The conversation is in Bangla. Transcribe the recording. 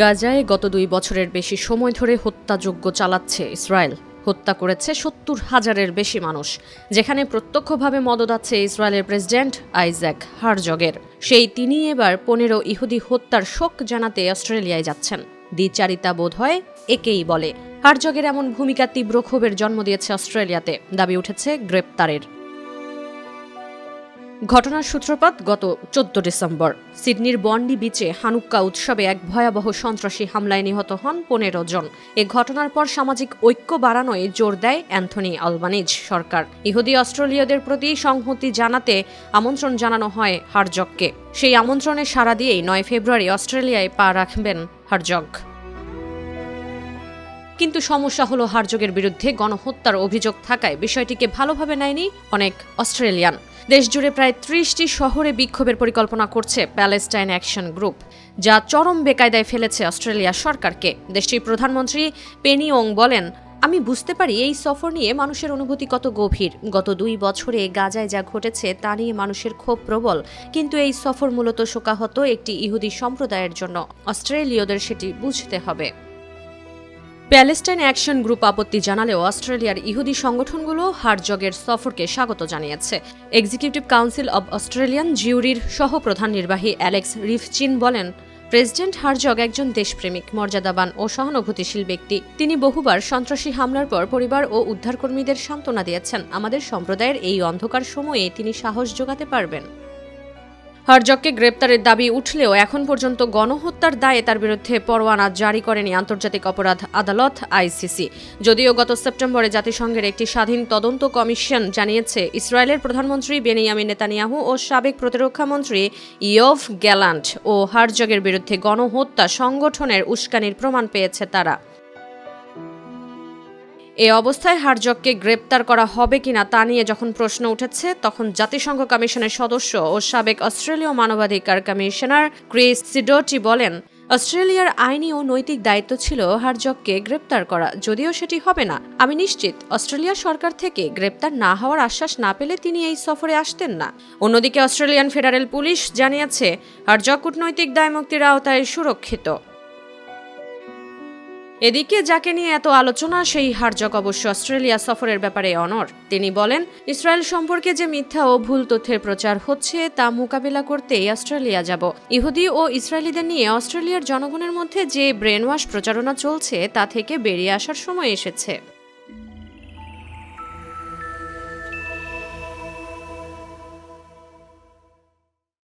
গাজায় গত দুই বছরের বেশি সময় ধরে হত্যাযজ্ঞ চালাচ্ছে ইসরায়েল। হত্যা করেছে সত্তর হাজারের বেশি মানুষ, যেখানে প্রত্যক্ষভাবে মদত আছে ইসরায়েলের প্রেসিডেন্ট আইজ্যাক হারজগের। সেই তিনি এবার পনেরো ইহুদি হত্যার শোক জানাতে অস্ট্রেলিয়ায় যাচ্ছেন। দ্বিচারিতা বোধ হয় একেই বলে। হারজগের এমন ভূমিকা তীব্র ক্ষোভের জন্ম দিয়েছে অস্ট্রেলিয়াতে, দাবি উঠেছে গ্রেপ্তারের। ঘটনার সূত্রপাত গত চোদ্দ ডিসেম্বর। সিডনির বন্ডি বিচে হানুক্কা উৎসবে এক ভয়াবহ সন্ত্রাসী হামলায় নিহত হন পনেরো জন। এ ঘটনার পর সামাজিক ঐক্য বাড়ানোয় জোর দেয় অ্যান্থনি আলবানিজ সরকার। ইহুদি অস্ট্রেলীয়দের প্রতি সংহতি জানাতে আমন্ত্রণ জানানো হয় হারজককে সেই আমন্ত্রণে সাড়া দিয়েই নয় ফেব্রুয়ারি অস্ট্রেলিয়ায় পা রাখবেন হারজক কিন্তু সমস্যা হলো হারজগের বিরুদ্ধে গণহত্যার অভিযোগ থাকায় বিষয়টিকে ভালোভাবে নেয়নি অনেক অস্ট্রেলিয়ান। দেশজুড়ে প্রায় ত্রিশটি শহরে বিক্ষোভের পরিকল্পনা করছে প্যালেস্টাইন অ্যাকশন গ্রুপ, যা চরম বেকায়দায় ফেলেছে অস্ট্রেলিয়া সরকারকে। দেশটির প্রধানমন্ত্রী পেনি ওং বলেন, আমি বুঝতে পারি এই সফর নিয়ে মানুষের অনুভূতি কত গভীর। গত দুই বছরে গাজায় যা ঘটেছে তা নিয়ে মানুষের ক্ষোভ প্রবল, কিন্তু এই সফর মূলত শোকাহত একটি ইহুদি সম্প্রদায়ের জন্য। অস্ট্রেলীয়দের সেটি বুঝতে হবে। প্যালেস্টাইন অ্যাকশন গ্রুপ আপত্তি জানালেও অস্ট্রেলিয়ার ইহুদি সংগঠনগুলো হারজগের সফরকে স্বাগত জানিয়েছে। এক্সিকিউটিভ কাউন্সিল অব অস্ট্রেলিয়ান জিউরির সহপ্রধান নির্বাহী অ্যালেক্স রিফচিন বলেন, প্রেসিডেন্ট হারজগ একজন দেশপ্রেমিক, মর্যাদাবান ও সহানুভূতিশীল ব্যক্তি। তিনি বহুবার সন্ত্রাসী হামলার পর পরিবার ও উদ্ধারকর্মীদের সান্ত্বনা দিয়েছেন। আমাদের সম্প্রদায়ের এই অন্ধকার সময়ে তিনি সাহস যোগাতে পারবেন। হরজককে গ্রেপ্তারের দাবি উঠলেও এখন পর্যন্ত গণহত্যার দায়ে তার বিরুদ্ধে পরোয়ানা জারি করেনি আন্তর্জাতিক অপরাধ আদালত আইসিসি। যদিও গত সেপ্টেম্বরে জাতিসংঘের একটি স্বাধীন তদন্ত কমিশন জানিয়েছে, ইসরায়েলের প্রধানমন্ত্রী বেনিয়ামিন নেতানিয়াহু ও সাবেক প্রতিরক্ষামন্ত্রী ইয়ভ গ্যালান্ট ও হারজগের বিরুদ্ধে গণহত্যা সংগঠনের উস্কানির প্রমাণ পেয়েছে তারা। এ অবস্থায় হারজককে গ্রেপ্তার করা হবে কিনা তা নিয়ে যখন প্রশ্ন উঠেছে, তখন জাতিসংঘ কমিশনের সদস্য ও সাবেক অস্ট্রেলীয় মানবাধিকার কমিশনার ক্রিস সিডোটি বলেন, অস্ট্রেলিয়ার আইনি ও নৈতিক দায়িত্ব ছিল হারজককে গ্রেপ্তার করা, যদিও সেটি হবে না। আমি নিশ্চিত, অস্ট্রেলিয়া সরকার থেকে গ্রেপ্তার না হওয়ার আশ্বাস না পেলে তিনি এই সফরে আসতেন না। অন্যদিকে অস্ট্রেলিয়ান ফেডারেল পুলিশ জানিয়েছে হারজক কূটনৈতিক দায়মুক্তির আওতায় সুরক্ষিত। এদিকে যাকে নিয়ে এত আলোচনা, সেই হারজক অবশ্য অস্ট্রেলিয়া সফরের ব্যাপারে অনর তিনি বলেন, ইসরায়েল সম্পর্কে যে মিথ্যা ও ভুল তথ্যের প্রচার হচ্ছে, তা মোকাবিলা করতে অস্ট্রেলিয়া যাব। ইহুদি ও ইসরায়েলিদের নিয়ে অস্ট্রেলিয়ার জনগণের মধ্যে যে ব্রেনওয়াশ প্রচারণা চলছে, তা থেকে বেরিয়ে আসার সময় এসেছে।